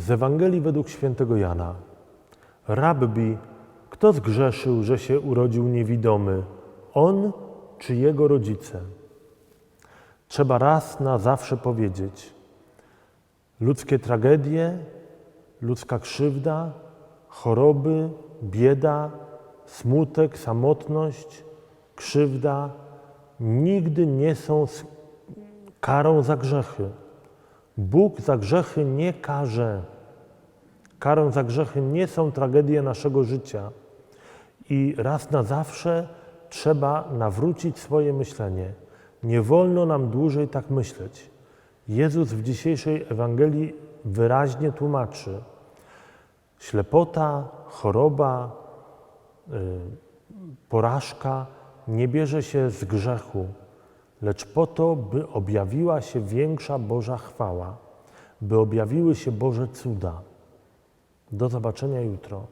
Z Ewangelii według świętego Jana. Rabbi, kto zgrzeszył, że się urodził niewidomy? On czy jego rodzice? Trzeba raz na zawsze powiedzieć: ludzkie tragedie, ludzka krzywda, choroby, bieda, smutek, samotność, krzywda nigdy nie są karą za grzechy. Bóg za grzechy nie karze. Karą za grzechy nie są tragedie naszego życia. I raz na zawsze trzeba nawrócić swoje myślenie. Nie wolno nam dłużej tak myśleć. Jezus w dzisiejszej Ewangelii wyraźnie tłumaczy: ślepota, choroba, y, porażka nie bierze się z grzechu, lecz po to, by objawiła się większa Boża chwała, by objawiły się Boże cuda. Do zobaczenia jutro.